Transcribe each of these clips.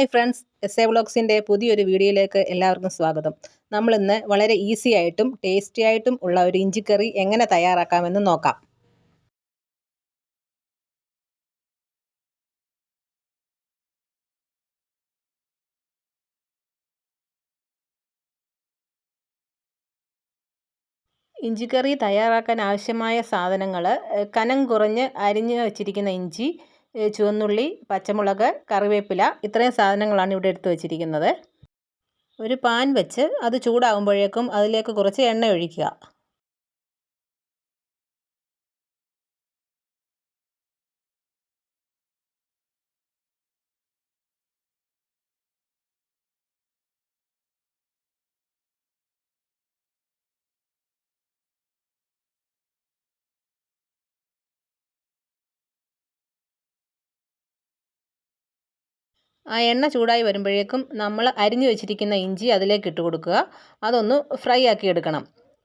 Hi friends S A വ്ളോഗ്സിന്റെ പുതിയൊരു വീഡിയോയിലേക്ക് എല്ലാവർക്കും സ്വാഗതം. നമ്മൾ ഇന്ന് വളരെ ഈസി ആയിട്ടും ടേസ്റ്റി ആയിട്ടും ഉള്ള ഒരു ഇഞ്ചിക്കറി എങ്ങനെ തയ്യാറാക്കാമെന്ന് നോക്കാം. ഇഞ്ചിക്കറി തയ്യാറാക്കാൻ ആവശ്യമായ സാധനങ്ങൾ കനം കുറഞ്ഞ് അരിഞ്ഞ് വച്ചിരിക്കുന്ന ഇഞ്ചി ചുവന്നുള്ളി പച്ചമുളക് കറിവേപ്പില ഇത്രയും സാധനങ്ങളാണ് ഇവിടെ എടുത്തു വച്ചിരിക്കുന്നത്. ഒരു പാൻ വെച്ച് അത് ചൂടാകുമ്പോഴേക്കും അതിലേക്ക് കുറച്ച് എണ്ണ ഒഴിക്കുക. ആ എണ്ണ ചൂടായി വരുമ്പോഴേക്കും നമ്മൾ അരിഞ്ഞു വെച്ചിരിക്കുന്ന ഇഞ്ചി അതിലേക്ക് ഇട്ട് കൊടുക്കുക. അതൊന്ന് ഫ്രൈ ആക്കി എടുക്കണം.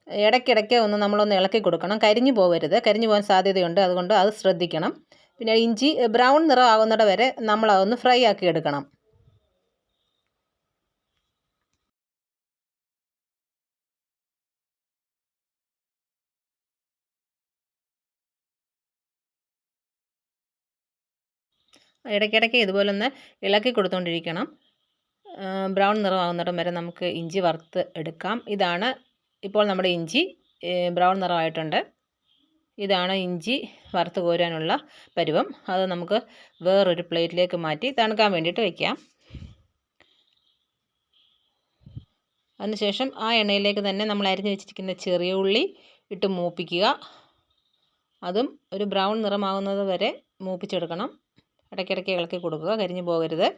ഇടയ്ക്കിടയ്ക്ക് ഒന്ന് നമ്മളൊന്ന് ഇളക്കി കൊടുക്കണം. കരിഞ്ഞു പോകരുത് കരിഞ്ഞു പോകാൻ സാധ്യതയുണ്ട്. അതുകൊണ്ട് അത് ശ്രദ്ധിക്കണം. പിന്നെ ഇഞ്ചി ബ്രൗൺ നിറം വരെ നമ്മൾ അതൊന്ന് ഫ്രൈ ആക്കി എടുക്കണം. ഇടയ്ക്കിടയ്ക്ക് ഇതുപോലെ ഒന്ന് ഇളക്കി കൊടുത്തുകൊണ്ടിരിക്കണം ബ്രൗൺ നിറമാകുന്നിടം വരെ നമുക്ക് ഇഞ്ചി വറുത്ത് എടുക്കാം. ഇതാണ് ഇപ്പോൾ നമ്മുടെ ഇഞ്ചി ബ്രൗൺ നിറമായിട്ടുണ്ട്. ഇതാണ് ഇഞ്ചി വറുത്ത് കോരാനുള്ള പരുവം. അത് നമുക്ക് വേറൊരു പ്ലേറ്റിലേക്ക് മാറ്റി തണുക്കാൻ വേണ്ടിയിട്ട് വയ്ക്കാം അതിനുശേഷം ആ എണ്ണയിലേക്ക് തന്നെ നമ്മൾ അരിഞ്ഞു വെച്ചിരിക്കുന്ന ചെറിയ ഉള്ളി ഇട്ട് മൂപ്പിക്കുക. അതും ഒരു ബ്രൗൺ നിറമാകുന്നത് വരെ മൂപ്പിച്ചെടുക്കണം. ഇടയ്ക്കിടയ്ക്ക് ഇളക്കി കൊടുക്കുക. കരിഞ്ഞു പോകരുത്.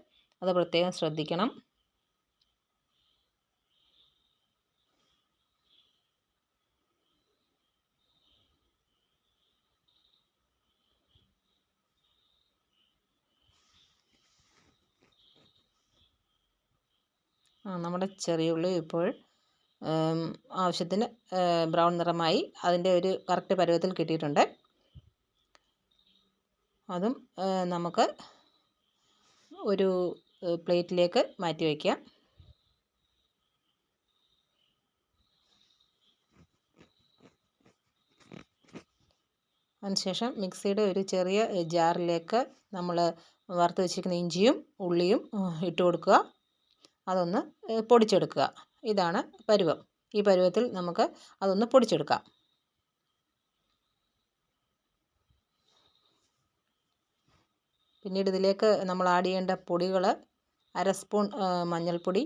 അത് പ്രത്യേകം ശ്രദ്ധിക്കണം. നമ്മുടെ ചെറിയ ഉള്ളി ഇപ്പോൾ ആവശ്യത്തിന് ബ്രൗൺ നിറമായി അതിന്റെ ഒരു കറക്റ്റ് പരുവത്തിൽ കിട്ടിയിട്ടുണ്ട്. അതും നമുക്ക് ഒരു പ്ലേറ്റിലേക്ക് മാറ്റി വയ്ക്കാം അതിനുശേഷം മിക്സിയുടെ ഒരു ചെറിയ ജാറിലേക്ക് നമ്മൾ വറുത്ത് വെച്ചിരിക്കുന്ന ഇഞ്ചിയും ഉള്ളിയും ഇട്ട് കൊടുക്കുക. അതൊന്ന് പൊടിച്ചെടുക്കുക. ഇതാണ് പരുവം. ഈ പരുവത്തിൽ നമുക്ക് അതൊന്ന് പൊടിച്ചെടുക്കാം. പിന്നീട് ഇതിലേക്ക് നമ്മൾ ആഡ് ചെയ്യേണ്ട പൊടികൾ അര സ്പൂൺ മഞ്ഞൾപ്പൊടി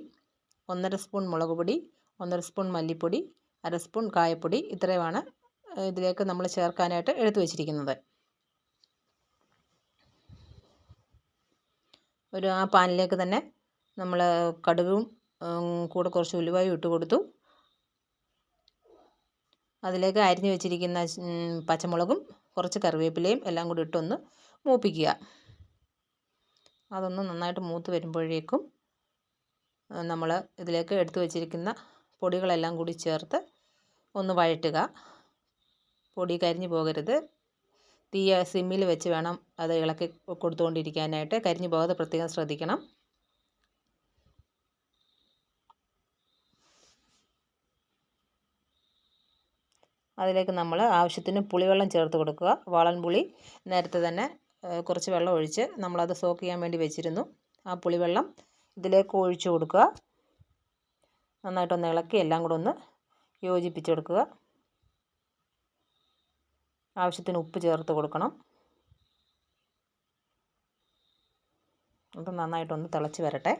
ഒന്നര സ്പൂൺ മുളക് പൊടി ഒന്നര സ്പൂൺ മല്ലിപ്പൊടി അര സ്പൂൺ കായപ്പൊടി ഇത്രയുമാണ് ഇതിലേക്ക് നമ്മൾ ചേർക്കാനായിട്ട് എടുത്തു വച്ചിരിക്കുന്നത്. ഒരു ആ പാനിലേക്ക് തന്നെ നമ്മൾ കടുകും കൂടെ കുറച്ച് ഉലുവായും ഇട്ട് കൊടുത്തു. അതിലേക്ക് അരിഞ്ഞു വെച്ചിരിക്കുന്ന പച്ചമുളകും കുറച്ച് കറിവേപ്പിലയും എല്ലാം കൂടി ഇട്ടൊന്ന് മൂപ്പിക്കുക. അതൊന്ന് നന്നായിട്ട് മൂത്ത് വരുമ്പോഴേക്കും നമ്മൾ ഇതിലേക്ക് എടുത്തു വച്ചിരിക്കുന്ന പൊടികളെല്ലാം കൂടി ചേർത്ത് ഒന്ന് വഴറ്റുക. പൊടി കരിഞ്ഞു പോകരുത്. തീ സിമ്മിൽ വെച്ച് വേണം അത് ഇളക്കി കൊടുത്തുകൊണ്ടിരിക്കാനായിട്ട്. കരിഞ്ഞു പോകാതെ പ്രത്യേകം ശ്രദ്ധിക്കണം. അതിലേക്ക് നമ്മൾ ആവശ്യത്തിന് പുളിവെള്ളം ചേർത്ത് കൊടുക്കുക. വാളൻപുളി നേരത്തെ തന്നെ കുറച്ച് വെള്ളം ഒഴിച്ച് നമ്മളത് സോക്ക് ചെയ്യാൻ വേണ്ടി വെച്ചിരുന്നു. ആ പുളിവെള്ളം ഇതിലേക്ക് ഒഴിച്ചു കൊടുക്കുക. നന്നായിട്ടൊന്ന് ഇളക്കി എല്ലാം കൂടെ ഒന്ന് യോജിപ്പിച്ചെടുക്കുക ആവശ്യത്തിന് ഉപ്പ് ചേർത്ത് കൊടുക്കണം. അപ്പം നന്നായിട്ടൊന്ന് തിളച്ച് വരട്ടെ.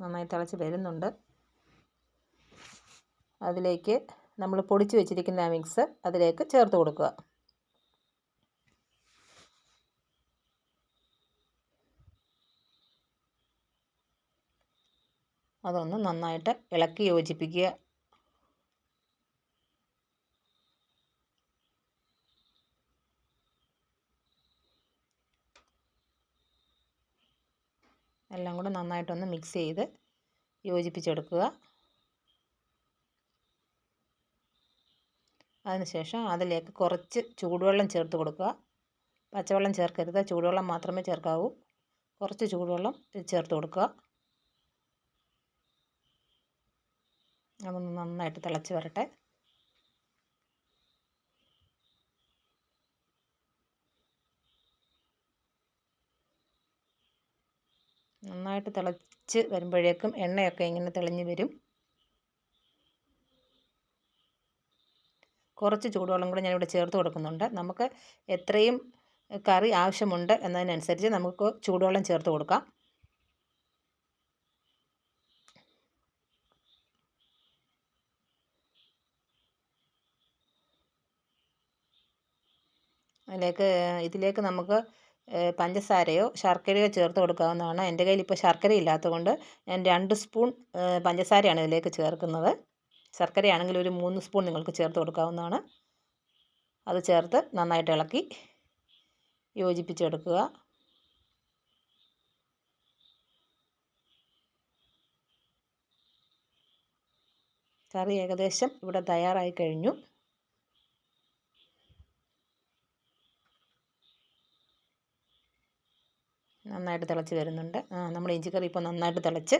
നന്നായി തിളച്ച് വരുന്നുണ്ട്. അതിലേക്ക് നമ്മൾ പൊടിച്ച് വെച്ചിരിക്കുന്ന മിക്സ് അതിലേക്ക് ചേർത്ത് കൊടുക്കുക. അതൊന്ന് നന്നായിട്ട് ഇളക്കി യോജിപ്പിക്കുക. എല്ലാം കൂടെ നന്നായിട്ടൊന്ന് മിക്സ് ചെയ്ത് യോജിപ്പിച്ചെടുക്കുക. അതിനുശേഷം അതിലേക്ക് കുറച്ച് ചൂടുവെള്ളം ചേർത്ത് കൊടുക്കുക. പച്ചവെള്ളം ചേർക്കരുത്. ചൂടുവെള്ളം മാത്രമേ ചേർക്കാവൂ. കുറച്ച് ചൂടുവെള്ളം ചേർത്ത് കൊടുക്കുക. അതൊന്ന് നന്നായിട്ട് തിളച്ച് വരട്ടെ. നന്നായിട്ട് തിളച്ച് വരുമ്പോഴേക്കും എണ്ണയൊക്കെ ഇങ്ങനെ തെളിഞ്ഞ് വരും. കുറച്ച് ചൂടുവെള്ളം കൂടെ ഞാനിവിടെ ചേർത്ത് കൊടുക്കുന്നുണ്ട്. നമുക്ക് എത്രയും കറി ആവശ്യമുണ്ട് എന്നതിനനുസരിച്ച് നമുക്ക് ചൂടുവെള്ളം ചേർത്ത് കൊടുക്കാം. അതിലേക്ക് ഇതിലേക്ക് നമുക്ക് പഞ്ചസാരയോ ശർക്കരയോ ചേർത്ത് കൊടുക്കാവുന്നതാണ്. എന്റെ കയ്യിൽ ഇപ്പോൾ ശർക്കര ഇല്ലാത്തതുകൊണ്ട് ഞാൻ രണ്ട് സ്പൂൺ പഞ്ചസാരയാണ് ഇതിലേക്ക് ചേർക്കുന്നത്. ശർക്കരയാണെങ്കിൽ ഒരു മൂന്ന് സ്പൂൺ നിങ്ങൾക്ക് ചേർത്ത് കൊടുക്കാവുന്നതാണ്. അത് ചേർത്ത് നന്നായിട്ട് ഇളക്കി യോജിപ്പിച്ചെടുക്കുക. കറി ഏകദേശം ഇവിടെ തയ്യാറായി കഴിഞ്ഞു. നന്നായിട്ട് തിളച്ച് വരുന്നുണ്ട്. നമ്മൾ ഇഞ്ചിക്കറി ഇപ്പോൾ നന്നായിട്ട് തിളച്ച്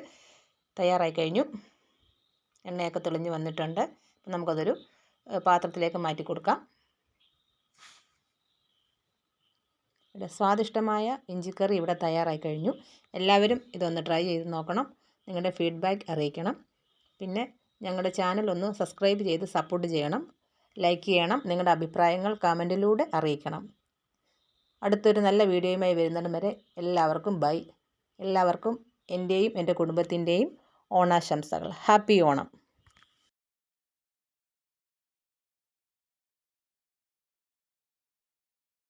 തയ്യാറായി കഴിഞ്ഞു. എണ്ണയൊക്കെ തെളിഞ്ഞ് വന്നിട്ടുണ്ട്. അപ്പം നമുക്കതൊരു പാത്രത്തിലേക്ക് മാറ്റി കൊടുക്കാം. സ്വാദിഷ്ടമായ ഇഞ്ചിക്കറി ഇവിടെ തയ്യാറായി കഴിഞ്ഞു. എല്ലാവരും ഇതൊന്ന് ട്രൈ ചെയ്ത് നോക്കണം. നിങ്ങളുടെ ഫീഡ്ബാക്ക് അറിയിക്കണം. പിന്നെ ഞങ്ങളുടെ ചാനൽ ഒന്ന് സബ്സ്ക്രൈബ് ചെയ്ത് സപ്പോർട്ട് ചെയ്യണം. ലൈക്ക് ചെയ്യണം. നിങ്ങളുടെ അഭിപ്രായങ്ങൾ കമന്റിലൂടെ അറിയിക്കണം. അടുത്തൊരു നല്ല വീഡിയോയുമായി വരുന്നിടം വരെ എല്ലാവർക്കും ബൈ. എല്ലാവർക്കും എന്റെയും എന്റെ കുടുംബത്തിന്റെയും ഓണാശംസകൾ. ഹാപ്പി ഓണം.